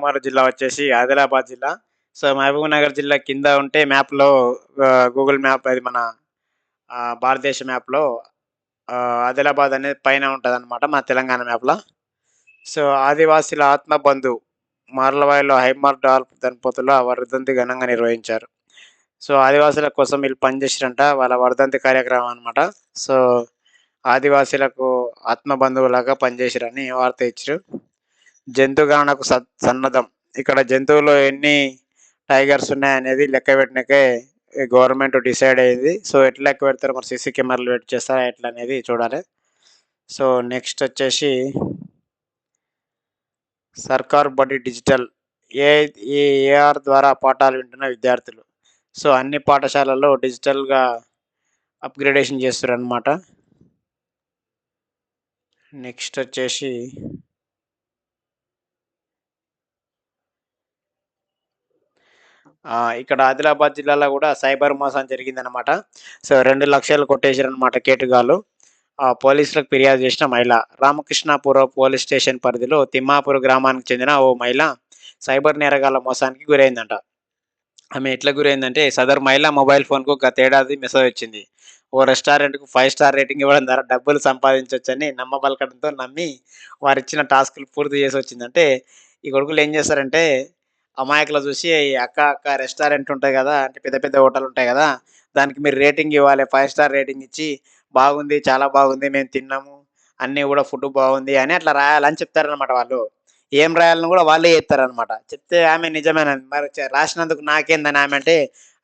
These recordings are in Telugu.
కుమార్ జిల్లా వచ్చేసి ఆదిలాబాద్ జిల్లా. సో మహబూబ్ నగర్ జిల్లా కింద ఉంటే మ్యాప్లో గూగుల్ మ్యాప్ అది మన భారతదేశ మ్యాప్లో ఆదిలాబాద్ అనేది పైన ఉంటుంది అనమాట మన తెలంగాణ మ్యాప్లో. సో ఆదివాసీల ఆత్మబంధు మార్లవాయిలో హైమార్ డాల్ దంపతులు ఆ వర్ధంతి ఘనంగా నిర్వహించారు. సో ఆదివాసుల కోసం వీళ్ళు పనిచేసారంట వాళ్ళ వర్ధంతి కార్యక్రమం అనమాట సో ఆదివాసీలకు ఆత్మబంధువులాగా పనిచేసారని వార్త ఇచ్చారు. జంతుగణనకు స సన్నద్ధం. ఇక్కడ జంతువులు ఎన్ని టైగర్స్ ఉన్నాయనేది లెక్క పెట్టినకే గవర్నమెంట్ డిసైడ్ అయ్యింది. సో ఎట్లా లెక్క పెడతారు మరి సీసీ కెమెరాలు పెట్టి చేస్తారా ఎట్లా అనేది చూడాలి. సో నెక్స్ట్ వచ్చేసి సర్కార్ బడి డిజిటల్ ఏ ఏఆర్ ద్వారా పాఠాలు వింటున్న విద్యార్థులు. సో అన్ని పాఠశాలల్లో డిజిటల్గా అప్గ్రేడేషన్ చేస్తారు అనమాట నెక్స్ట్ వచ్చేసి ఇక్కడ ఆదిలాబాద్ జిల్లాలో కూడా సైబర్ మోసం జరిగిందనమాట సో రెండు లక్షలు కొట్టేశారనమాట కేటుగాలు. పోలీసులకు ఫిర్యాదు చేసిన మహిళ. రామకృష్ణాపురం పోలీస్ స్టేషన్ పరిధిలో తిమ్మాపూర్ గ్రామానికి చెందిన ఓ మహిళ సైబర్ నేరగాల మోసానికి గురైందంట. ఆమె ఎట్లా గురైందంటే సదర్ మహిళ మొబైల్ ఫోన్కు గతేడాది మెసేజ్ వచ్చింది. ఓ రెస్టారెంట్కు ఫైవ్ స్టార్ రేటింగ్ ఇవ్వడం ద్వారా డబ్బులు సంపాదించవచ్చని నమ్మబలకడంతో నమ్మి వారిచ్చిన టాస్క్లు పూర్తి చేసి వచ్చిందంటే ఈ కొడుకులు ఏం చేస్తారంటే అమాయకులు చూసి అక్క అక్క రెస్టారెంట్ ఉంటాయి కదా అంటే పెద్ద పెద్ద హోటల్ ఉంటాయి కదా దానికి మీరు రేటింగ్ ఇవ్వాలి ఫైవ్ స్టార్ రేటింగ్ ఇచ్చి బాగుంది చాలా బాగుంది మేము తిన్నాము అన్నీ కూడా ఫుడ్ బాగుంది అని అట్లా రాయాలని చెప్తారనమాట వాళ్ళు. ఏం రాయాలని కూడా వాళ్ళే చెప్తారనమాట చెప్తే ఆమె నిజమేనని మరి రాసినందుకు నాకేందని ఆమె అంటే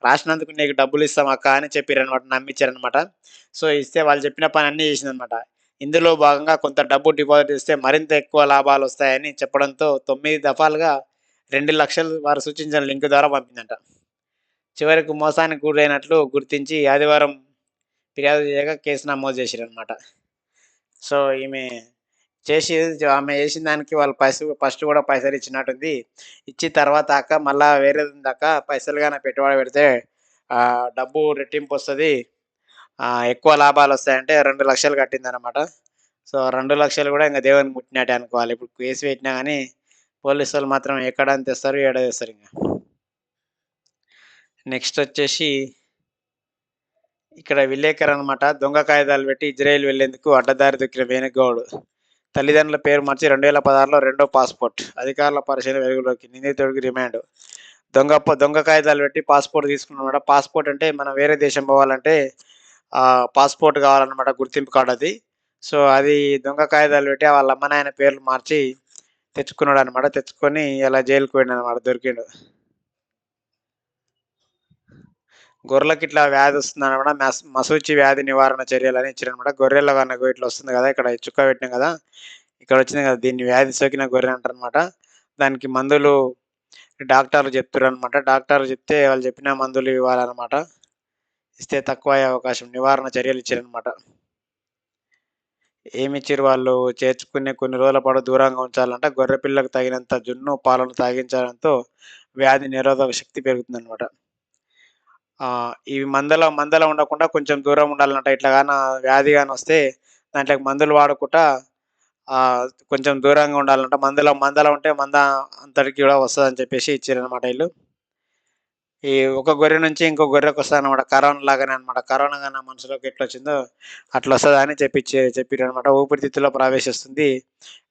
రాసినందుకు నీకు డబ్బులు ఇస్తాం అక్క అని చెప్పారనమాట నమ్మించారనమాట సో ఇస్తే వాళ్ళు చెప్పిన పని అన్నీ చేసిందనమాట ఇందులో భాగంగా కొంత డబ్బు డిపాజిట్ ఇస్తే మరింత ఎక్కువ లాభాలు వస్తాయని చెప్పడంతో తొమ్మిది దఫాలుగా రెండు లక్షలు వారు సూచించిన లింక్ ద్వారా పంపిందంట. చివరికి మోసానికి గురైనట్లు గుర్తించి ఆదివారం ఫిర్యాదు చేయగా కేసు నమోదు చేసిరనమాట సో ఈమె చేసి ఆమె చేసిన దానికి వాళ్ళు పైసలు ఫస్ట్ కూడా పైసలు ఇచ్చినట్టుంది. ఇచ్చి తర్వాత అక్క మళ్ళా వేరేది దాకా పైసలు కానీ పెట్టుబడి పెడితే డబ్బు రెట్టింపు వస్తుంది. ఎక్కువ లాభాలు వస్తాయంటే రెండు లక్షలు కట్టింది అనమాట సో రెండు లక్షలు కూడా ఇంకా దేవుని ముట్టినట్టే అనుకోవాలి. ఇప్పుడు కేసు పెట్టినా కానీ పోలీసు వాళ్ళు మాత్రం ఎక్కడ అని తెస్తారు ఏడ తెస్తారు ఇంకా. నెక్స్ట్ వచ్చేసి ఇక్కడ విలేకర్ అనమాట దొంగ కాగితాలు పెట్టి ఇజ్రాయెల్ వెళ్ళేందుకు అడ్డదారి దొక్కిన వేణుగౌడ్. తల్లిదండ్రుల పేరు మార్చి రెండు వేల పదహారులో రెండో పాస్పోర్ట్. అధికారుల పరిశీలన వెలుగులోకి నిందితుడికి రిమాండ్. దొంగ దొంగ కాగితాలు పెట్టి పాస్పోర్ట్ తీసుకున్నమాట పాస్పోర్ట్ అంటే మనం వేరే దేశం పోవాలంటే పాస్పోర్ట్ కావాలన్నమాట గుర్తింపు కార్డు అది. సో అది దొంగ కాగితాలు పెట్టి వాళ్ళ అమ్మ నాయన పేర్లు మార్చి తెచ్చుకున్నాడు అనమాట తెచ్చుకొని ఇలా జైలుకు పోయాడు అనమాట దొరికిండు. గొర్రెలకి ఇట్లా వ్యాధి వస్తుంది అనమాట మస్ మసూచి వ్యాధి నివారణ చర్యలు అని ఇచ్చారనమాట గొర్రెల కనుక ఇట్లా వస్తుంది కదా ఇక్కడ చుక్క పెట్టినాం కదా ఇక్కడ వచ్చింది కదా దీన్ని వ్యాధి సోకిన గొర్రె అంటారనమాట దానికి మందులు డాక్టర్లు చెప్తారు అనమాట డాక్టర్లు చెప్తే వాళ్ళు చెప్పిన మందులు ఇవ్వాలన్నమాట. ఇస్తే తక్కువ అయ్యే అవకాశం నివారణ చర్యలు ఇచ్చారనమాట ఏమి ఇచ్చారు వాళ్ళు? చేర్చుకునే కొన్ని రోజుల పాటు దూరంగా ఉంచాలంటే గొర్రె పిల్లకు తగినంత జున్ను పాలను తాగించడంతో వ్యాధి నిరోధక శక్తి పెరుగుతుంది అనమాట ఇవి మందలో మందలో ఉండకుండా కొంచెం దూరం ఉండాలంట. ఇట్లా కానీ వ్యాధి కానీ వస్తే దాంట్లోకి మందులు వాడకుండా కొంచెం దూరంగా ఉండాలంట. మందలో మందలో ఉంటే మంద అంతటికి కూడా వస్తుంది అని చెప్పేసి ఇచ్చారనమాట వీళ్ళు. ఈ ఒక గొర్రె నుంచి ఇంకో గొర్రెకి వస్తుంది అనమాట కరోనా లాగానే అనమాట కరోనా కానీ మనుషులకు ఎట్లా వచ్చిందో అట్లా వస్తుంది అని చెప్పి చెప్పారు అనమాట ఊపిరితిత్తులో ప్రవేశిస్తుంది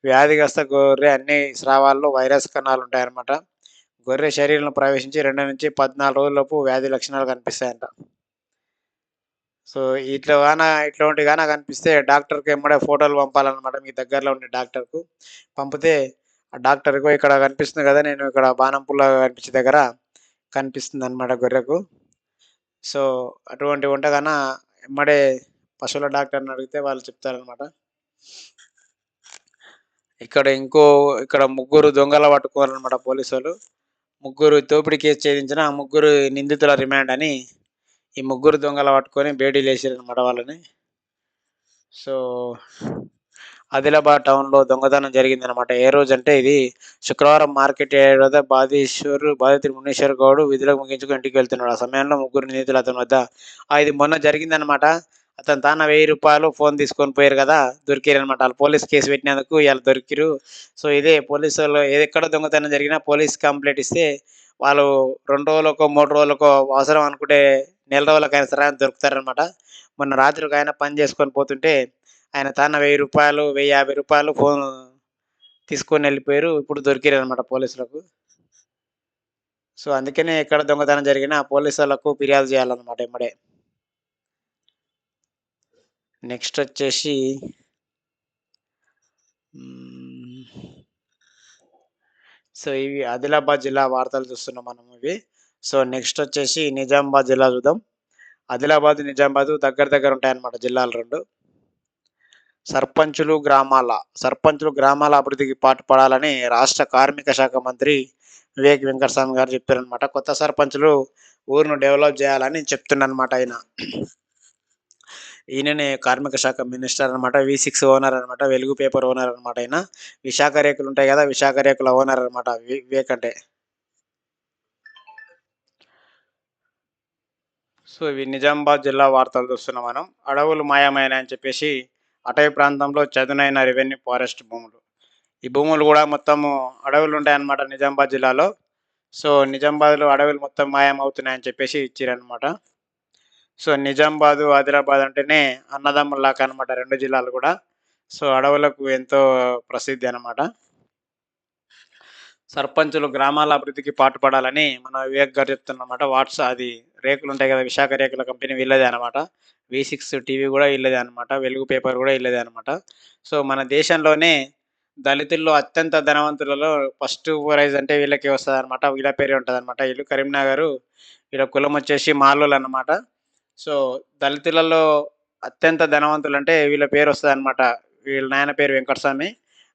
వ్యాధిగ్రస్త గొర్రె అన్ని స్రావాల్లో వైరస్ కణాలు ఉంటాయన్నమాట. గొర్రె శరీరంలో ప్రవేశించి రెండు నుంచి పద్నాలుగు రోజులలోపు వ్యాధి లక్షణాలు కనిపిస్తాయంట. సో ఇట్లా గాన ఇట్లాంటి గాన కనిపిస్తే డాక్టర్కి ఎమ్మడే ఫోటోలు పంపాలన్నమాట. మీ దగ్గరలో ఉండే డాక్టర్కు. పంపితే ఆ డాక్టర్కు ఇక్కడ కనిపిస్తుంది కదా నేను ఇక్కడ బాణంపుల్ల కనిపించే దగ్గర. కనిపిస్తుంది అనమాట గొర్రెకు. సో అటువంటి వంటగాన ఎమ్మడే పశువుల డాక్టర్ని అడిగితే వాళ్ళు చెప్తారనమాట ఇక్కడ ఇంకో ఇక్కడ ముగ్గురు దొంగల పట్టుకోవాలన్నమాట పోలీసు వాళ్ళు ముగ్గురు దోపిడీ కేసు ఛేదించిన ఆ ముగ్గురు నిందితుల రిమాండ్ అని ఈ ముగ్గురు దొంగల పట్టుకొని బేడీలు వేసారనమాట వాళ్ళని. సో ఆదిలాబాద్ టౌన్లో దొంగతనం జరిగిందనమాట ఏ రోజు అంటే ఇది శుక్రవారం మార్కెట్ వద్ద బాధేశ్వర్ బాధితుడు మునేశ్వర్ గౌడ్ విధులకు ముగించుకుని ఇంటికి వెళ్తున్నాడు. ఆ సమయంలో ముగ్గురు నిందితులు అతని వద్ద ఇది మొన్న జరిగిందనమాట అతను తాన వెయ్యి రూపాయలు ఫోన్ తీసుకొని పోయారు కదా దొరికారు అనమాట వాళ్ళు పోలీస్ కేసు పెట్టినందుకు ఇలా దొరికిరు. సో ఇదే పోలీసు వాళ్ళు ఎక్కడ దొంగతనం జరిగినా పోలీస్ కంప్లైంట్ ఇస్తే వాళ్ళు రెండు రోజులకో మూడు రోజులకో అవసరం అనుకుంటే నెల రోజులకైనా సరే దొరుకుతారనమాట మొన్న రాత్రి ఒక ఆయన పని చేసుకొని పోతుంటే ఆయన తాన వెయ్యి రూపాయలు వెయ్యి యాభై రూపాయలు ఫోన్ తీసుకొని వెళ్ళిపోయారు. ఇప్పుడు దొరికారు అనమాట పోలీసులకు. సో అందుకనే ఎక్కడ దొంగతనం జరిగినా పోలీసు వాళ్ళకు ఫిర్యాదు చేయాలన్నమాట ఇమ్మడే నెక్స్ట్ వచ్చేసి సో ఇవి ఆదిలాబాద్ జిల్లా వార్తలు చూస్తున్నాం మనం ఇవి. సో నెక్స్ట్ వచ్చేసి నిజామాబాద్ జిల్లా చూద్దాం. ఆదిలాబాద్ నిజామాబాద్ దగ్గర దగ్గర ఉంటాయన్నమాట జిల్లాలు రెండు. సర్పంచులు గ్రామాల సర్పంచులు గ్రామాల అభివృద్ధికి పాటుపడాలని రాష్ట్ర కార్మిక శాఖ మంత్రి వివేక్ వెంకటస్వామి గారు చెప్పారనమాట కొత్త సర్పంచులు ఊరును డెవలప్ చేయాలని చెప్తుండనమాట ఆయన. ఈయననే కార్మిక శాఖ మినిస్టర్ అనమాట వి సిక్స్ ఓనర్ అనమాట వెలుగు పేపర్ ఓనర్ అనమాట ఆయన. విశాఖ రేకులు ఉంటాయి కదా విశాఖ రేకుల ఓనర్ అనమాట వివేక్ అంటే. సో ఇవి నిజామాబాద్ జిల్లా వార్తలు చూస్తున్నాం మనం. అడవులు మాయమైన అని చెప్పేసి అటవీ ప్రాంతంలో చదునైన రెవెన్యూ ఫారెస్ట్ భూములు. ఈ భూములు కూడా మొత్తము అడవులు ఉంటాయన్నమాట నిజామాబాద్ జిల్లాలో. సో నిజామాబాద్లో అడవులు మొత్తం మాయం అవుతున్నాయని చెప్పేసి ఇచ్చారనమాట సో నిజామాబాద్ ఆదిలాబాద్ అంటేనే అన్నదమ్ముల్లాక అనమాట రెండు జిల్లాలు కూడా. సో అడవులకు ఎంతో ప్రసిద్ధి అనమాట సర్పంచులు గ్రామాల అభివృద్ధికి పాటుపడాలని మన వివేక్ గారు చెప్తున్నమాట. వాట్స్ అది రేకులు ఉంటాయి కదా విశాఖ రేకుల కంపెనీ వీళ్ళదే అనమాట వి సిక్స్ టీవీ కూడా వీళ్ళదే అనమాట వెలుగు పేపర్ కూడా వీళ్ళదే అనమాట సో మన దేశంలోనే దళితుల్లో అత్యంత ధనవంతులలో ఫస్ట్ ప్రైజ్ అంటే వీళ్ళకి వస్తుంది అనమాట వీళ్ళ పేరే ఉంటుంది అనమాట వీళ్ళు కరీంనగర్ వీళ్ళ కులం వచ్చేసి మాలోలు అనమాట సో దళితులలో అత్యంత ధనవంతులు అంటే వీళ్ళ పేరు వస్తుంది అనమాట వీళ్ళ నాయన పేరు వెంకటస్వామి.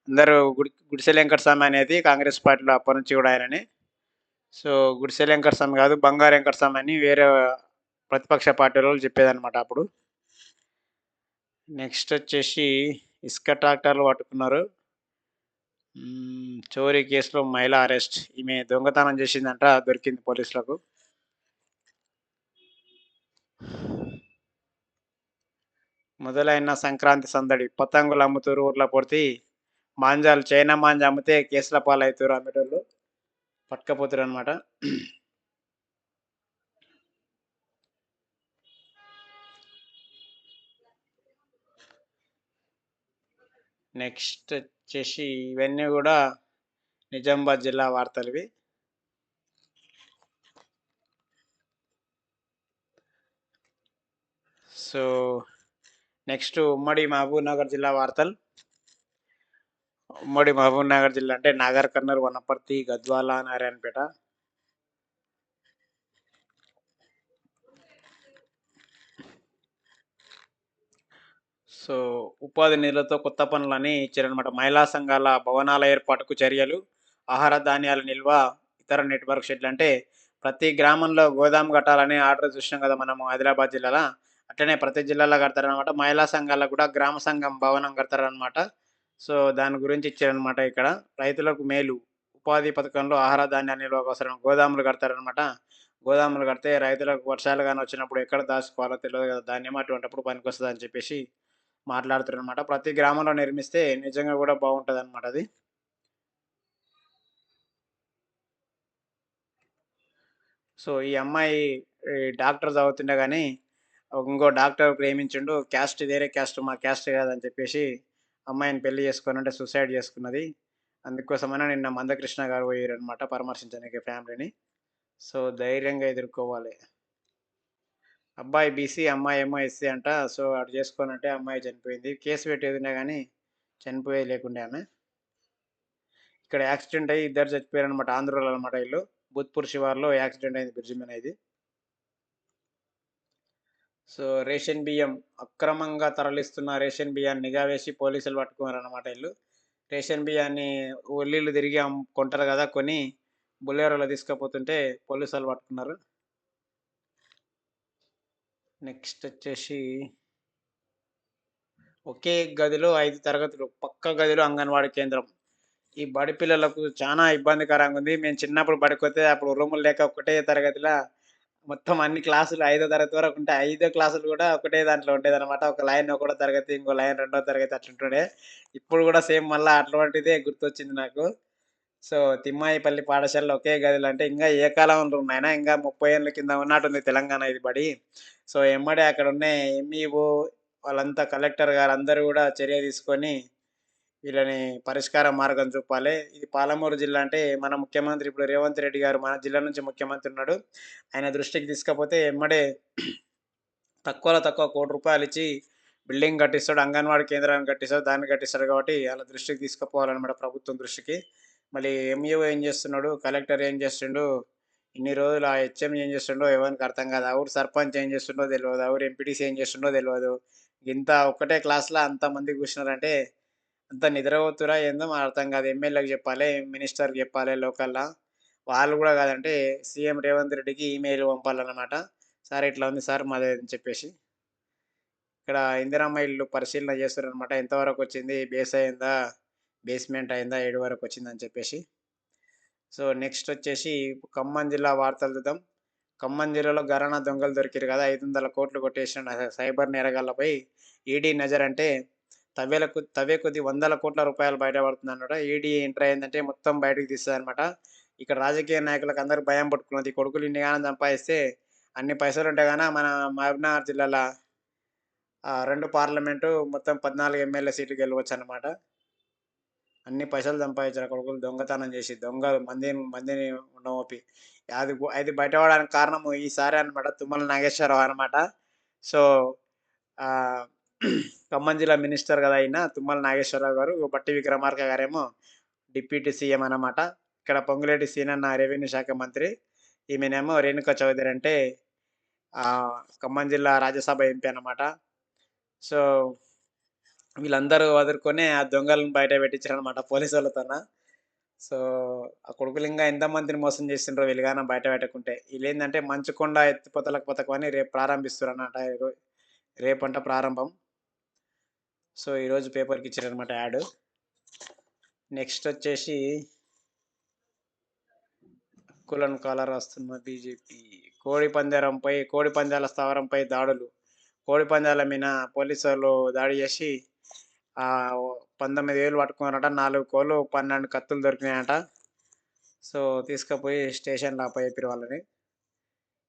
అందరూ గుడి గుడిసెల వెంకటస్వామి అనేది కాంగ్రెస్ పార్టీలో అప్పటి నుంచి కూడా ఆయనని. సో గుడిసె వెంకటస్వామి కాదు బంగారు వెంకటస్వామి అని వేరే ప్రతిపక్ష పార్టీ వాళ్ళు చెప్పేదన్నమాట అప్పుడు. నెక్స్ట్ వచ్చేసి ఇసుక ట్రాక్టర్లు పట్టుకున్నారు. చోరీ కేసులో మహిళ అరెస్ట్. ఈమె దొంగతనం చేసిందంట దొరికింది పోలీసులకు. మొదలైన సంక్రాంతి సందడి. పతంగులు అమ్ముతారు ఊర్లో పొడితే మాంజాలు చైనా మాంజా అమ్మితే కేసుల పాలవుతారు అమ్మేటోళ్ళు. పట్టుకపోతారు అనమాట నెక్స్ట్ వచ్చేసి ఇవన్నీ కూడా నిజామాబాద్ జిల్లా వార్తలు ఇవి సో నెక్స్ట్ ఉమ్మడి మహబూబ్నగర్ జిల్లా వార్తలు. ఉమ్మడి మహబూబ్ నగర్ జిల్లా అంటే నాగర్ కర్నూలు వనపర్తి గద్వాల నారాయణపేట. సో ఉపాధి నిధులతో కొత్త పనులని ఇచ్చారనమాట మహిళా సంఘాల భవనాల ఏర్పాటుకు చర్యలు ఆహార ధాన్యాల నిల్వ ఇతర నెట్వర్క్ షెడ్లు అంటే ప్రతి గ్రామంలో గోదాం కట్టాలని ఆర్డర్ చూసినాం కదా మనము హైదరాబాద్ జిల్లాలో. అట్లనే ప్రతి జిల్లాలో కడతారనమాట మహిళా సంఘాలకు కూడా గ్రామ సంఘం భవనం కడతారనమాట సో దాని గురించి ఇచ్చారనమాట ఇక్కడ. రైతులకు మేలు. ఉపాధి పథకంలో ఆహార ధాన్యాన్ని అవసరం. గోదాములు కడతారనమాట గోదాములు కడితే రైతులకు వర్షాలు కానీ వచ్చినప్పుడు ఎక్కడ దాచుకోవాలో తెలియదు కదా. ధాన్యం అటువంటిప్పుడు పనికి వస్తుంది అని చెప్పేసి మాట్లాడుతారు అనమాట ప్రతి గ్రామంలో నిర్మిస్తే నిజంగా కూడా బాగుంటుంది అనమాట అది. సో ఈ అమ్మాయి ఈ డాక్టర్ చదువుతుండే కానీ ఇంకో డాక్టర్ ప్రేమించిండు క్యాస్ట్ వేరే క్యాస్ట్ మా క్యాస్ట్ కాదని చెప్పేసి అమ్మాయిని పెళ్ళి చేసుకుని అంటే సూసైడ్ చేసుకున్నది. అందుకోసమైనా నిన్న మందకృష్ణ గారు పోయారనమాట పరామర్శించడానికి ఫ్యామిలీని. సో ధైర్యంగా ఎదుర్కోవాలి. అబ్బాయి బీసీ అమ్మాయి ఏమో ఎస్సీ అంట. సో అటు చేసుకొని అంటే అమ్మాయి చనిపోయింది. కేసు పెట్టేదినా కానీ చనిపోయే లేకుండే ఆమె. ఇక్కడ యాక్సిడెంట్ అయ్యి ఇద్దరు చచ్చిపోయారు అనమాట ఆంధ్రలో అనమాట వీళ్ళు. బుత్పూర్ శివార్లో యాక్సిడెంట్ అయింది బ్రిడ్జి మీద ఇది. సో రేషన్ బియ్యం అక్రమంగా తరలిస్తున్న రేషన్ బియ్యాన్ని నిఘా వేసి పోలీసులు పట్టుకున్నారన్నమాట వీళ్ళు. రేషన్ బియ్యాన్ని ఒల్లీళ్ళు తిరిగి కొంటారు కదా కొని బుల్లెరోలో తీసుకుపోతుంటే పోలీసులు పట్టుకున్నారు. నెక్స్ట్ వచ్చేసి ఒకే గదిలో ఐదు తరగతులు పక్క గదిలో అంగన్వాడీ కేంద్రం. ఈ బడి పిల్లలకు చాలా ఇబ్బందికరంగా ఉంది. మేము చిన్నప్పుడు బడికి వస్తే అప్పుడు రూములు లేక ఒకటే తరగతిలో మొత్తం అన్ని క్లాసులు ఐదో తరగతి వరకు ఉంటే ఐదో క్లాసులు కూడా ఒకటే దాంట్లో ఉండేదన్నమాట. ఒక లైన్ ఒకటో తరగతి, ఇంకో లైన్ రెండో తరగతి అట్లుంటుండే. ఇప్పుడు కూడా సేమ్ మళ్ళీ అటువంటిదే గుర్తొచ్చింది నాకు. సో, తిమ్మాయిపల్లి పాఠశాలలో ఒకే గదిలో అంటే ఇంకా ఏ కాలంలో ఉన్నాయినా ఇంకా ముప్పై ఏళ్ళ కింద ఉన్నట్టుంది తెలంగాణ ఇది బడి. సో, ఎమ్మడే అక్కడున్న ఎంఈఓ వాళ్ళంతా కలెక్టర్ గారు అందరూ కూడా చర్య తీసుకొని వీళ్ళని పరిష్కార మార్గం చూపాలి ఇది పాలమూరు జిల్లా అంటే మన ముఖ్యమంత్రి ఇప్పుడు రేవంత్ రెడ్డి గారు మన జిల్లా నుంచి ముఖ్యమంత్రి ఉన్నాడు. ఆయన దృష్టికి తీసుకపోతే ఎమ్మడే తక్కువలో తక్కువ కోటి రూపాయలు ఇచ్చి బిల్డింగ్ కట్టిస్తాడు. అంగన్వాడీ కేంద్రాన్ని కట్టిస్తాడు. దాన్ని కట్టిస్తాడు కాబట్టి అలా దృష్టికి తీసుకుపోవాలన్నమాట ప్రభుత్వం దృష్టికి. మళ్ళీ ఎంఈఓ ఏం చేస్తున్నాడు? కలెక్టర్ ఏం చేస్తుండు? ఇన్ని రోజులు ఆ హెచ్ఎం ఏం చేస్తుండో ఎవరికి అర్థం కాదు. ఎవరు ఊరు సర్పంచ్ ఏం చేస్తుండో తెలియదు ఎవరు ఊరు ఎంపీటీసీ ఏం చేస్తుండో తెలియదు ఇంత ఒక్కటే క్లాస్‌లో అంతమంది కూర్చున్నారంటే అంత నిద్రపోతురా ఏందో అర్థం కాదు. ఎమ్మెల్యేకి చెప్పాలి మినిస్టర్‌కి చెప్పాలే లోకల్లా వాళ్ళు కూడా కాదంటే సీఎం రేవంత్ రెడ్డికి ఈమెయిల్ పంపాలన్నమాట. సార్ ఇట్లా ఉంది సార్ మాది అని చెప్పేసి. ఇక్కడ ఇందిరామ్మ ఇల్లు పరిశీలన చేస్తారనమాట ఎంతవరకు వచ్చింది? బేస్ అయిందా? బేస్‌మెంట్ అయిందా? ఏడు వరకు వచ్చిందని చెప్పేసి. సో, నెక్స్ట్ వచ్చేసి ఖమ్మం జిల్లా వార్తలు చూద్దాం. ఖమ్మం జిల్లాలో ఘరానా దొంగలు దొరికారు కదా! ఐదు వందల కోట్లు కొట్టేసిన సైబర్ నేరగాళ్ళపై ఈడీ నజర్ అంటే తవ్వేల కొ తవ్వే కొద్ది వందల కోట్ల రూపాయలు బయటపడుతుందన్నమాట. ఈడీ ఎంటర్ అయిందంటే మొత్తం బయటకు తీస్తదన్నమాట. ఇక్కడ రాజకీయ నాయకులకు అందరూ భయం పట్టుకున్నది. కొడుకులు ఇన్నిగానం సంపాదిస్తే అన్ని పైసలుంటే కానీ మన మహబూబ్‌నగర్ జిల్లాలో రెండు పార్లమెంటు మొత్తం 14 ఎమ్మెల్యే సీట్లు గెలవచ్చన్నమాట. అన్ని పైసలు సంపాదించిన కొడుకులు దొంగతనం చేసి, దొంగ మందిని మందిని ఉండమోపి. అది అది బయటపడడానికి కారణం ఈసారి అనమాట తుమ్మల నాగేశ్వరరావు అనమాట సో, ఖమ్మం జిల్లా మినిస్టర్ కదా! ఈయన తుమ్మల నాగేశ్వరరావు గారు, బట్టి విక్రమార్క గారేమో డిప్యూటీ సీఎం అన్నమాట. ఇక్కడ పొంగులేటి సీనన్న రెవెన్యూ శాఖ మంత్రి. ఈమెనేమో రేణుకా చౌదరి అంటే ఖమ్మం జిల్లా రాజ్యసభ ఎంపీ అన్నమాట. సో, వీళ్ళందరూ వదులుకొని ఆ దొంగలను బయట పెట్టించారనమాట పోలీసు వాళ్ళతోన సో, ఆ కొడుకులు ఇంకా ఎంతమందిని మోసం చేసిండ్రో వీళ్ళుగాన బయట పెట్టకుంటే. వీళ్ళేంటంటే మంచుకొండ ఎత్తిపోతలకు పథకం అని రేపు ప్రారంభిస్తున్నారు అన్నమాట రేపంట ప్రారంభం. సో, ఈరోజు పేపర్‌కి ఇచ్చారనమాట యాడ్. నెక్స్ట్ వచ్చేసి కులన్ కాలర్ వస్తున్న బీజేపీ. కోడి పందేరంపై కోడి పందాల స్థావరంపై దాడులు. కోడి పందాల మీద పోలీసులు దాడి చేసి పంతొమ్మిది వేలు పట్టుకున్నారట. నాలుగు కోళ్ళు, 12 కత్తులు దొరికినాయట. సో, తీసుకుపోయి స్టేషన్‌లో అప్పజెప్పిర్రు వాళ్ళని.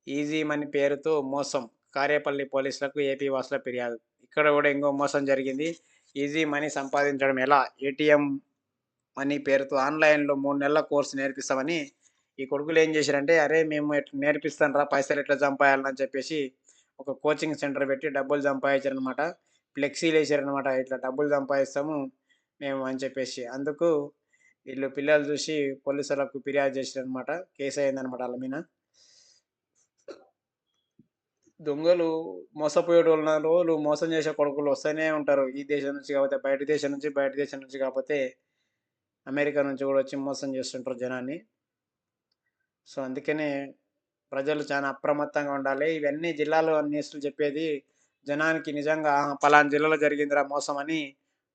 ఈజీ మనీ పేరుతో మోసం. కారేపల్లి పోలీసులకు ఏపీ వాసుల ఫిర్యాదు. ఇక్కడ కూడా ఇంకో మోసం జరిగింది. ఈజీ మనీ సంపాదించడం ఎలా? ఏటీఎం మనీ పేరుతో ఆన్‌లైన్‌లో మూడు నెలల కోర్స్ నేర్పిస్తామని ఈ కొడుకులు ఏం చేశారంటే, అరే మేము నేర్పిస్తాను నేర్పిస్తాంరా పైసలు ఎట్లా చంపాయాలని చెప్పేసి ఒక కోచింగ్ సెంటర్ పెట్టి డబ్బులు సంపాదించారన్నమాట. ఫ్లెక్సీలు వేసారనమాట ఇట్లా డబ్బులు సంపాదిస్తాము మేము అని చెప్పేసి. అందుకు వీళ్ళు పిల్లలు చూసి పోలీసులకు ఫిర్యాదు చేశారనమాట కేసు అయిందనమాట వాళ్ళ మీద. దొంగలు మోసపోయేటోళ్ళున్న రోజులు మోసం చేసే కొడుకులు వస్తూనే ఉంటారు. ఈ దేశం నుంచి కాకపోతే బయట దేశం నుంచి, బయట దేశం నుంచి కాకపోతే అమెరికా నుంచి కూడా వచ్చి మోసం చేస్తుంటారు జనాన్ని. సో, అందుకనే ప్రజలు చాలా అప్రమత్తంగా ఉండాలి. ఇవన్నీ జిల్లాలో న్యూస్‌లు చెప్పేది జనానికి నిజంగా ఆహా! పలానా జిల్లాలో జరిగిందిరా మోసం అని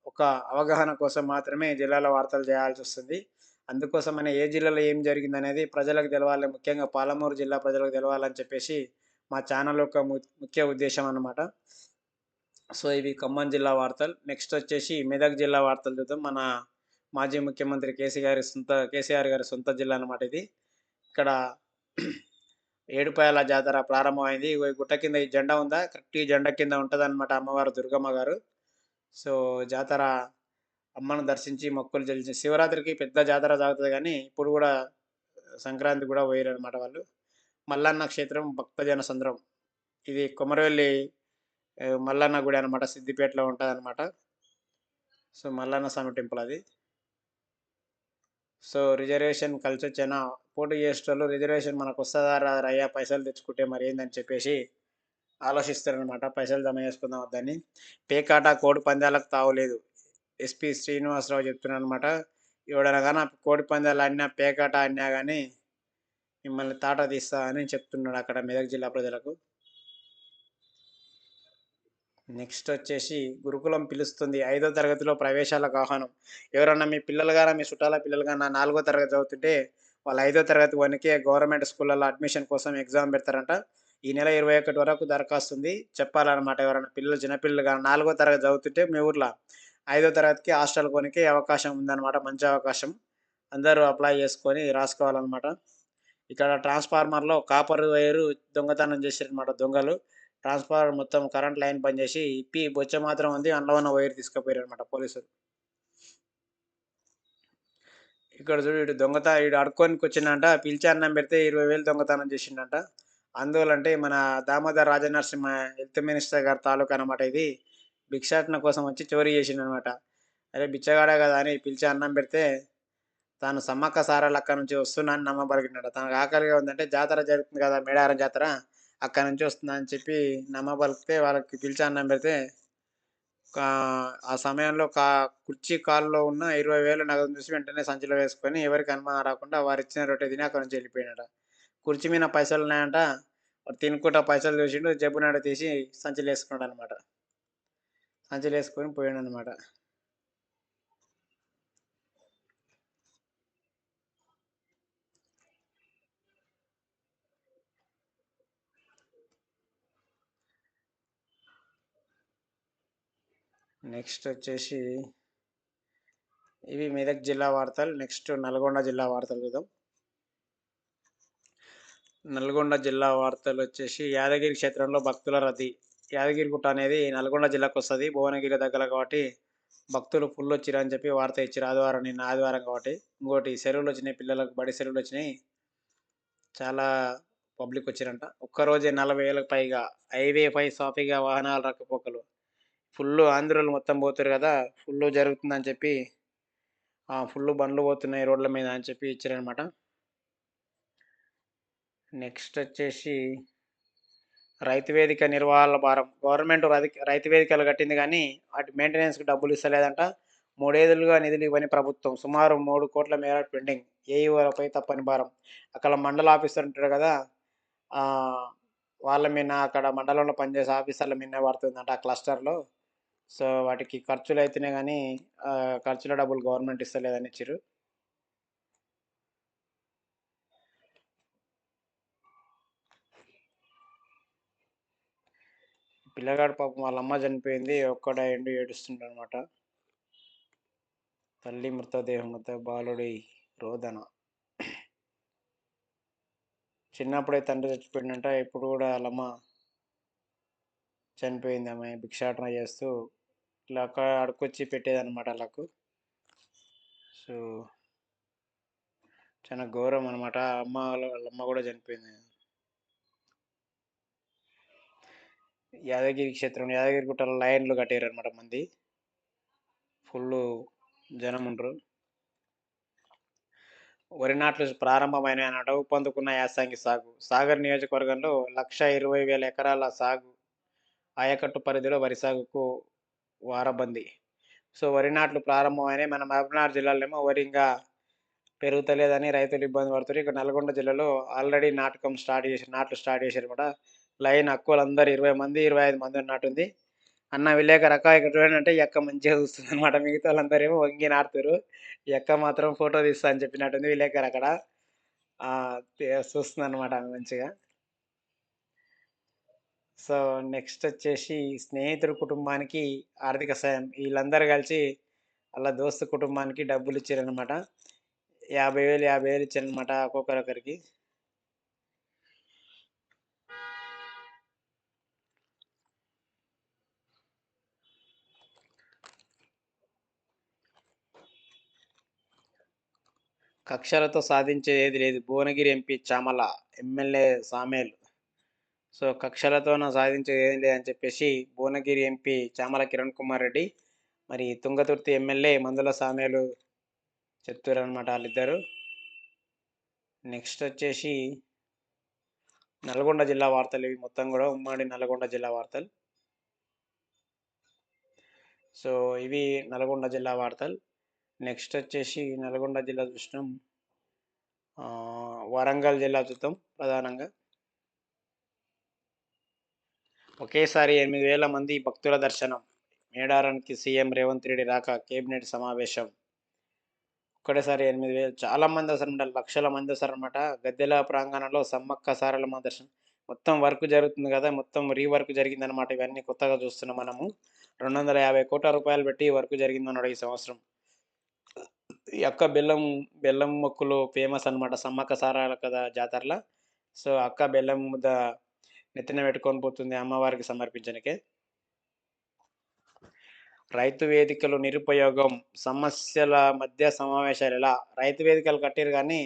ఒక అవగాహన కోసం మాత్రమే జిల్లాలో వార్తలు చేయాల్సి వస్తుంది అందుకోసమనే ఏ జిల్లాలో ఏం జరిగిందనేది ప్రజలకు తెలవాలి. ముఖ్యంగా పాలమూరు జిల్లా ప్రజలకు తెలవాలని చెప్పేసి మా ఛానల్ యొక్క ము ముఖ్య ఉద్దేశం అన్నమాట. సో, ఇవి ఖమ్మం జిల్లా వార్తలు. నెక్స్ట్ వచ్చేసి మెదక్ జిల్లా వార్తలు చూద్దాం. మన మాజీ ముఖ్యమంత్రి కేసీ గారి సొంత కేసీఆర్ గారి సొంత జిల్లా అన్నమాట ఇది. ఇక్కడ ఏడుపాయల జాతర ప్రారంభమైంది. ఇగో గుట్ట కింద ఈ జెండా ఉందా? కరెక్ట్ ఈ జెండా కింద ఉంటదన్నమాట అమ్మవారు దుర్గమ్మ గారు. సో, జాతర అమ్మను దర్శించి మొక్కులు చెల్లించి శివరాత్రికి పెద్ద జాతర సాగుతుంది కానీ ఇప్పుడు కూడా సంక్రాంతి కూడా పోయారు అనమాట వాళ్ళు. మల్లన్న క్షేత్రం భక్తజన సంద్రం. ఇది కొమరవెల్లి మల్లన్న గుడి అనమాట సిద్దిపేటలో ఉంటదన్నమాట. సో, మల్లన్న స్వామి టెంపుల్ అది. సో, రిజర్వేషన్ కలిసి కలిసొచ్చేనా? పోటీ చేసేటోళ్ళు రిజర్వేషన్ మనకొస్తదా అయ్యా పైసలు తెచ్చుకుంటే మరేందని చెప్పేసి ఆలోచిస్తారనమాట పైసలు జమ చేసుకుందాం వద్దని. పేకాట, కోడి పందాలకు తావులేదు. ఎస్పీ శ్రీనివాసరావు చెప్తున్నారనమాట ఎవడైనా కోడి పందాలు ఆడినా, పేకాట ఆడినా కానీ మిమ్మల్ని తాట తీస్తా అని చెప్తున్నాడు అక్కడ మెదక్ జిల్లా ప్రజలకు. నెక్స్ట్ వచ్చేసి గురుకులం పిలుస్తుంది. ఐదో తరగతిలో ప్రవేశాలకు ఆహ్వానం. ఎవరన్నా మీ పిల్లలుగానా మీ చుట్టాల పిల్లలుగానా నాలుగో తరగతి చదువుతుంటే వాళ్ళు ఐదో తరగతి వనికే గవర్నమెంట్ స్కూళ్ళలో అడ్మిషన్ కోసం ఎగ్జామ్ పెడతారంట ఈ నెల ఇరవై ఒకటి వరకు దరఖాస్తు ఉంది చెప్పాలన్నమాట ఎవరైనా పిల్లలు చిన్నపిల్లలు కానీ నాలుగో తరగతి చదువుతుంటే మీ ఊర్లో ఐదో తరగతికి హాస్టల్ కొనికి అవకాశం ఉందన్నమాట మంచి అవకాశం అందరూ అప్లై చేసుకొని రాసుకోవాలన్నమాట ఇక్కడ ట్రాన్స్ఫార్మర్లో కాపర్ వైరు దొంగతనం చేశారనమాట దొంగలు. ట్రాన్స్ఫార్మర్ మొత్తం కరెంట్ లైన్ పనిచేసి ఇప్పి బొచ్చ మాత్రం ఉంది. అందులో ఉన్న వైర్ తీసుకుపోయారు అనమాట పోలీసులు. ఇక్కడ చూడు ఇటు దొంగత ఇటు అడుక్కోనికి వచ్చిందంట పిలిచి అన్నం పెడితే ఇరవై వేలు దొంగతనం చేసిండంట. అందువలంటే మన దామోదర్ రాజనరసింహ హెల్త్ మినిస్టర్ గారి తాలూకా అనమాట ఇది. భిక్షాటన కోసం వచ్చి చోరీ చేసిండనమాట అరే బిచ్చగాడే కదా అని పిలిచి అన్నం పెడితే తాను సమ్మక్క సారాలు అక్కడ నుంచి వస్తున్నాను నమ్మబలికినాడు తనకు ఆకలిగా ఉందంటే జాతర జరుగుతుంది కదా మేడారం జాతర అక్కడ నుంచి వస్తుందా అని చెప్పి నమ్మబలికితే వాళ్ళకి పిలిచి అన్నం పెడితే ఆ సమయంలో కా కుర్చీ కాల్లో ఉన్న ఇరవై వేలు నగదు చూసి వెంటనే సంచిలో వేసుకొని ఎవరికి అనుమానం రాకుండా వారు ఇచ్చిన రొట్టె తిని అక్కడ నుంచి వెళ్ళిపోయినాడు. కుర్చీ మీద పైసలు ఉన్నాయంట వాడు తినుకుంటా పైసలు చూసిండు జబ్బునాడు తీసి సంచిలో వేసుకున్నాడు అనమాట సంచిలో వేసుకొని పోయాడు అనమాట నెక్స్ట్ వచ్చేసి ఇవి మెదక్ జిల్లా వార్తలు. నెక్స్ట్ నల్గొండ జిల్లా వార్తలు చూద్దాం. నల్గొండ జిల్లా వార్తలు వచ్చేసి యాదగిరి క్షేత్రంలో భక్తుల రద్దీ. యాదగిరి గుట్ట అనేది నల్గొండ జిల్లాకు వస్తుంది. భువనగిరి దగ్గర కాబట్టి భక్తులు ఫుల్ వచ్చిరు అని చెప్పి వార్త ఇచ్చారు ఆదివారం నిన్న ఆదివారం కాబట్టి. ఇంకోటి సెలవులు వచ్చినాయి పిల్లలకు బడి సెలవులు వచ్చినాయి. చాలా పబ్లిక్ వచ్చిరంట ఒక్కరోజే నలభై వేలకు పైగా హైవే పై సాఫీగా వాహనాలు రకపోకలు. ఫుల్ ఆంధ్రులు మొత్తం పోతారు కదా ఫుల్ జరుగుతుందని చెప్పి ఫుల్ బండ్లు పోతున్నాయి రోడ్ల మీద అని చెప్పి ఇచ్చారనమాట నెక్స్ట్ వచ్చేసి రైతు వేదిక నిర్వహణ భారం. గవర్నమెంట్ రైతు వేదికలు కట్టింది కానీ వాటి మెయింటెనెన్స్కి డబ్బులు ఇస్తలేదంట. మూడేళ్ళుగా నిధులు ఇవ్వని ప్రభుత్వం. సుమారు మూడు కోట్ల మేర పెండింగ్. ఏఈఓలపై తప్పని భారం. అక్కడ మండల ఆఫీసర్ ఉంటాడు కదా వాళ్ళ మీద అక్కడ మండలంలో పనిచేసే ఆఫీసర్ల మీద పడుతుందంట ఆ క్లస్టర్లో. సో వాటికి ఖర్చులు అయితేనే కానీ ఖర్చుల డబ్బులు గవర్నమెంట్ ఇస్తలేదని ఇచ్చారు పిల్లగాడు పాపం వాళ్ళ అమ్మ చనిపోయింది ఒక్కడ ఎండు ఏడుస్తుండనమాట. అనమాట తల్లి మృతదేహంతో బాలుడి రోదన. చిన్నప్పుడే తండ్రి చచ్చిపోయిందంట ఇప్పుడు కూడా వాళ్ళమ్మ చనిపోయింది ఆమె భిక్షాటన చేస్తూ ఇలా అక్కడ అడుకొచ్చి పెట్టేదన్నమాట వాళ్ళకు సో చాలా ఘోరం అనమాట అమ్మ వాళ్ళ వాళ్ళ అమ్మ కూడా చనిపోయింది. యాదగిరి క్షేత్రం యాదగిరి గుట్టలో లైన్లు కట్టారు అనమాట మంది. ఫుల్ జనం ఉండరు. వరి నాట్లు ప్రారంభమైన నాట ఉప్పందుకున్న యాసంగి సాగు. సాగర్ నియోజకవర్గంలో లక్ష ఇరవై వేల ఎకరాల సాగు ఆయకట్టు పరిధిలో వరి సాగుకు వారబంది. సో వరి నాట్లు ప్రారంభమైనాయి. మన మహబూబ్నగర్ జిల్లాలో ఏమో వరి ఇంకా పెరుగుతలేదని రైతులు ఇబ్బంది పడుతారు ఇక్కడ నల్గొండ జిల్లాలో ఆల్రెడీ నాటకం స్టార్ట్ చేసి నాట్లు స్టార్ట్ చేశారు కూడా లైన్ అక్కువలు అందరు ఇరవై మంది ఇరవై ఐదు మంది నాటుంది అన్న విలేకరు రక ఇక్కడ చూడండి అంటే మంచిగా చూస్తుంది అనమాట మిగతా వాళ్ళందరూ ఏమో వంగి నాటుతారు ఎక్క మాత్రం ఫోటో తీస్తా అని చెప్పినట్టుంది విలేకరు అక్కడ. చూస్తుంది అనమాట ఆమె మంచిగా. సో నెక్స్ట్ వచ్చేసి స్నేహితుడు కుటుంబానికి ఆర్థిక సాయం. వీళ్ళందరూ కలిసి వాళ్ళ దోస్తు కుటుంబానికి డబ్బులు ఇచ్చారనమాట యాభై వేలు యాభై వేలు ఇచ్చారనమాట ఒక్కొక్కరొకరికి. కక్షలతో సాధించేది ఏది లేదు. Bhuvanagiri MP Chamala MLA Samelu. So కక్షలతోన సాధించేది లేదని చెప్పేసి భువనగిరి ఎంపీ చామల కిరణ్ కుమార్ రెడ్డి మరి తుంగతుర్తి ఎమ్మెల్యే మందుల సామేలు చెప్తారనమాట వాళ్ళిద్దరు. నెక్స్ట్ వచ్చేసి నల్గొండ జిల్లా వార్తలు ఇవి మొత్తం కూడా ఉమ్మడి నల్గొండ జిల్లా వార్తలు. సో ఇవి నల్గొండ జిల్లా వార్తలు. నెక్స్ట్ వచ్చేసి నల్గొండ జిల్లా చూసినాం. వరంగల్ జిల్లా చూద్దాం ప్రధానంగా. ఒకేసారి ఎనిమిది వేల మంది భక్తుల దర్శనం. మేడారానికి సీఎం రేవంత్ రెడ్డి రాక కేబినెట్ సమావేశం. ఒక్కటేసారి ఎనిమిది వేలు చాలా మంది వస్తారనమాట లక్షల మంది వస్తారనమాట గద్దెల ప్రాంగణంలో సమ్మక్క సారలమ్మ దర్శనం. మొత్తం వర్క్ జరుగుతుంది కదా మొత్తం రీవర్క్ జరిగిందనమాట ఇవన్నీ కొత్తగా చూస్తున్నాం మనము. రెండు వందల యాభై కోట్ల రూపాయలు పెట్టి వర్క్ జరిగిందన్నాడు ఈ సంవత్సరం. ఈ అక్క బెల్లం బెల్లం మొక్కులు ఫేమస్ అనమాట సమ్మక్క సారాల కదా జాతరలో. సో అక్క బెల్లం ముద్ద నెత్తిన పెట్టుకొని పోతుంది అమ్మవారికి సమర్పించడానికే రైతు వేదికలు నిరుపయోగం సమస్యల మధ్య సమావేశాలు ఎలా? రైతు వేదికలు కట్టారు కానీ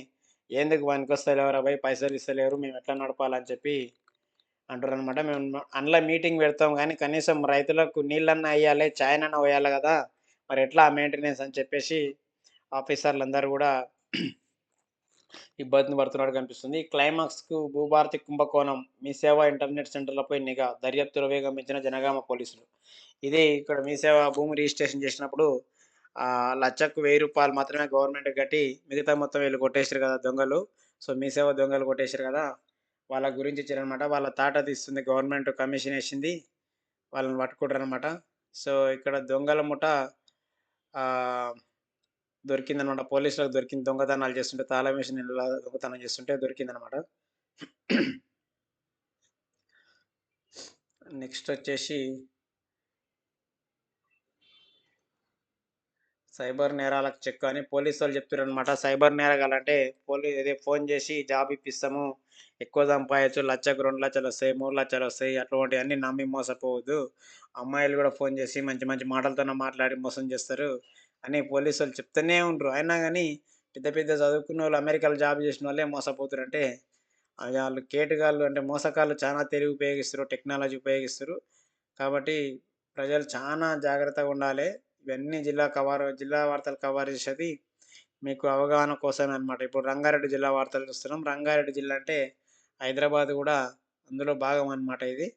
ఎందుకు పనికొస్తలేవరు అబ్బాయి పైసలు ఇస్తలేరు మేము ఎట్లా నడపాలని చెప్పి అంటారు అనమాట మేము అందులో మీటింగ్ పెడతాం కానీ కనీసం రైతులకు నీళ్ళన్నా వేయాలి చాయనన్నా పోయాలి కదా. మరి ఎట్లా మెయింటెనెన్స్ అని చెప్పేసి ఆఫీసర్లు అందరూ కూడా ఇబ్బంది పడుతున్నట్టు కనిపిస్తుంది. క్లైమాక్స్కు భూభారతి కుంభకోణం మీ సేవ ఇంటర్నెట్ సెంటర్లపై నిఘా దర్యాప్తులో వేగమించిన జనగామ పోలీసులు. ఇది ఇక్కడ మీ సేవ భూమి రిజిస్ట్రేషన్ చేసినప్పుడు లచ్చకు వెయ్యి రూపాయలు మాత్రమే గవర్నమెంట్ కట్టి మిగతా మొత్తం వీళ్ళు కొట్టేశారు కదా దొంగలు. సో మీ సేవ దొంగలు కొట్టేశారు కదా. వాళ్ళ గురించి ఇచ్చారనమాట వాళ్ళ తాట తీస్తుంది గవర్నమెంట్ కమిషన్ వేసింది. వాళ్ళని పట్టుకుంటారు అనమాట సో ఇక్కడ దొంగల ముఠ దొరికిందనమాట. పోలీసులకు దొరికింది దొంగతనాలు చేస్తుంటే తాళం వేసి ఇళ్ళలో దొంగతనం చేస్తుంటే దొరికిందనమాట. నెక్స్ట్ వచ్చేసి సైబర్ నేరాలకు చెక్ అని పోలీసు వాళ్ళు చెప్తారు అనమాట సైబర్ నేరగాలంటే పోలీస్ అదే ఫోన్ చేసి జాబ్ ఇప్పిస్తాము ఎక్కువ సంపాదించు లచ్చకు రెండు లక్షలు వస్తాయి మూడు లక్షలు వస్తాయి అటువంటివన్నీ నమ్మి మోసపోవద్దు. అమ్మాయిలు కూడా ఫోన్ చేసి మంచి మంచి మాటలతోనే మాట్లాడి మోసం చేస్తారు. అని పోలీసులు చెప్తూనే ఉంటారు అయినా కానీ పెద్ద పెద్ద చదువుకున్న వాళ్ళు అమెరికాలో జాబ్ చేసిన వాళ్ళే మోసపోతారు అంటే వాళ్ళు కేటగాళ్ళు అంటే మోసకాళ్ళు చాలా తెలివి ఉపయోగిస్తారు టెక్నాలజీ ఉపయోగిస్తారు. కాబట్టి ప్రజలు చాలా జాగ్రత్తగా ఉండాలి. ఇవన్నీ జిల్లా కవర్ జిల్లా వార్తలు కవర్ చేసేది మీకు అవగాహన కోసమే అనమాట ఇప్పుడు రంగారెడ్డి జిల్లా వార్తలు చూస్తున్నాం. రంగారెడ్డి జిల్లా అంటే హైదరాబాద్ కూడా అందులో భాగం అనమాట ఇది.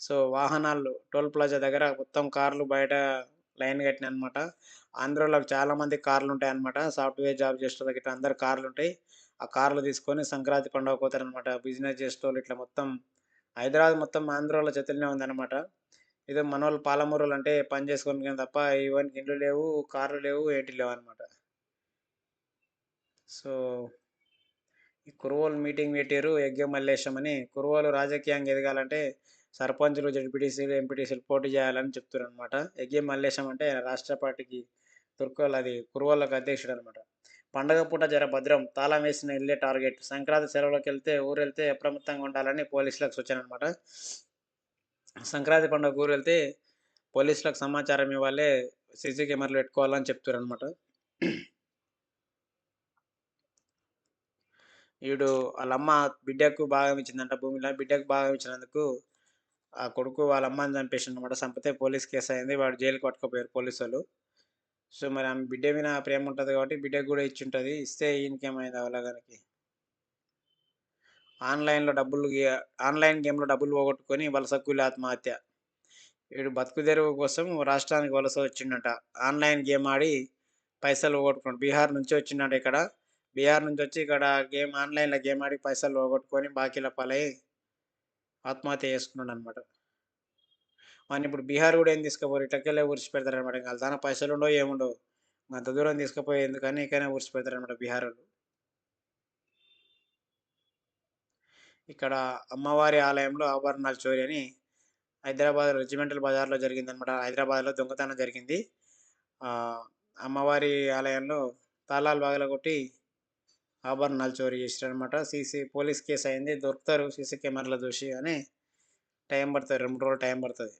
సో వాహనాలు టోల్ ప్లాజా దగ్గర మొత్తం కార్లు బయట లైన్ కట్టిన అనమాట ఆంధ్రలో చాలా మంది కార్లు ఉంటాయి అనమాట సాఫ్ట్వేర్ జాబ్ చేసే దగ్గర అందరు కార్లు ఉంటాయి ఆ కార్లు తీసుకొని సంక్రాంతి పండుగ పోతారు అనమాట బిజినెస్ చేసేటోళ్ళు ఇట్లా మొత్తం హైదరాబాద్ మొత్తం ఆంధ్రలో చేతులనే ఉందన్నమాట. ఏదో మన వాళ్ళు పాలమూరులు అంటే పని చేసుకొని తప్ప ఇవన్నీ ఇండ్లు లేవు కార్లు లేవు ఏంటి లేవు అనమాట సో ఈ కురువోలు మీటింగ్ పెట్టారు యజ్ఞ మల్లేశం అని. కురువోలు రాజకీయంగా ఎదగాలంటే సర్పంచులు జడ్పీటీసీలు ఎంపీటీసీలు పోటీ చేయాలని చెప్తున్నారు అనమాట యజ్ఞ మల్లేశం అంటే రాష్ట్ర పార్టీకి తుర్కోల్ అది కురువోళ్ళకి అధ్యక్షుడు అనమాట పండగ పూట జర భద్రం తాళం వేసిన ఇల్లే టార్గెట్. సంక్రాంతి సెలవులకు వెళ్తే ఊరు వెళ్తే అప్రమత్తంగా ఉండాలని పోలీసులకు సూచన అనమాట సంక్రాంతి పండుగ ఊరు వెళ్తే పోలీసులకు సమాచారం ఇవ్వాలి సీసీ కెమెరాలు పెట్టుకోవాలని చెప్తారు అనమాట వీడు వాళ్ళమ్మ బిడ్డకు భాగం ఇచ్చిందంట భూమిలో బిడ్డకు భాగం ఇచ్చినందుకు ఆ కొడుకు వాళ్ళ అమ్మని చంపేసిండు అనమాట చంపితే పోలీస్ కేసు అయింది. వాడు జైలుకి పట్టుకోపోయారు పోలీసు వాళ్ళు సో మరి ఆమె బిడ్డ మీద ప్రేమ ఉంటుంది కాబట్టి బిడ్డకు కూడా ఇచ్చి ఉంటుంది. ఇస్తే ఈయనకేమైంది అవలగానికి ఆన్లైన్లో డబ్బులు ఆన్లైన్ గేమ్లో డబ్బులు పోగొట్టుకొని వలస కూలి ఆత్మహత్య. వీడు బతుకు తెరువు కోసం రాష్ట్రానికి వలస వచ్చిండట. ఆన్లైన్ గేమ్ ఆడి పైసలు పోగొట్టుకున్నాడు. బీహార్ నుంచి వచ్చిండట ఇక్కడ. బీహార్ నుంచి వచ్చి ఇక్కడ గేమ్ ఆన్లైన్లో గేమ్ ఆడి పైసలు పోగొట్టుకొని బాకీల పాలై ఆత్మహత్య చేసుకున్నాడు అనమాట వాడిని ఇప్పుడు బీహార్ కూడా ఏం తీసుకుపోరు ఇటకెళ్ళే ఊరిసి పెడతారు అనమాట ఇంకా దాని పైసలు ఉండవు ఏముండవు అంత దూరం తీసుకుపోయి ఎందుకని ఇకనే ఊరిసి పెడతారు అనమాట బీహార్ వాళ్ళు ఇక్కడ అమ్మవారి ఆలయంలో ఆభరణాలు చోరీ అని హైదరాబాద్ రెజిమెంటల్ బజార్లో జరిగిందనమాట హైదరాబాద్లో దొంగతనం జరిగింది. అమ్మవారి ఆలయంలో తాళాలు కొట్టి ఆభరణాలు చోరీ చేసారనమాట సీసీ పోలీస్ కేసు అయింది. దొరుకుతారు సీసీ కెమెరాలో చూసి అని టైం పడుతుంది. రెండు రోజులు టైం పడుతుంది.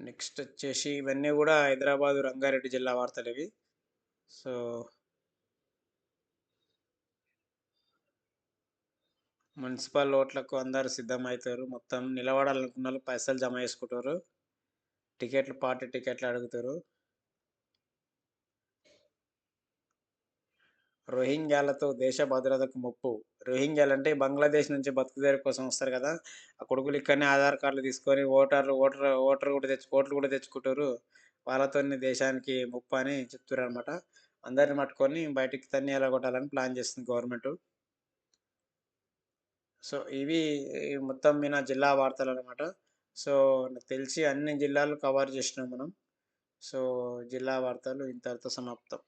నెక్స్ట్ వచ్చేసి ఇవన్నీ కూడా హైదరాబాదు రంగారెడ్డి జిల్లా వార్తలు ఇవి. సో మున్సిపల్ ఓట్లకు అందరు సిద్ధమవుతారు. మొత్తం నిలబడాలనుకున్న వాళ్ళు పైసలు జమ చేసుకుంటారు. టికెట్లు పార్టీ టికెట్లు అడుగుతారు. రోహింగ్యాలతో దేశ భద్రతకు ముప్పు. రోహింగ్యాలు అంటే బంగ్లాదేశ్ నుంచి బతుకుదేరు కోసం వస్తారు కదా. ఆ కొడుకులు ఇక్కడనే ఆధార్ కార్డులు తీసుకొని ఓటర్లు ఓటర్ ఓటర్ కూడా తెచ్చు ఓట్లు కూడా తెచ్చుకుంటారు. వాళ్ళతోనే దేశానికి ముప్పు అని చెప్తారు అనమాట అందరిని పట్టుకొని బయటికి తన్ని ఎలా కొట్టాలని ప్లాన్ చేస్తుంది గవర్నమెంట్. సో ఇవి మొత్తం మీద జిల్లా వార్తలు అనమాట సో నాకు తెలిసి అన్ని జిల్లాలు కవర్ చేసినాం మనం. సో జిల్లా వార్తలు ఇంత సమాప్తం.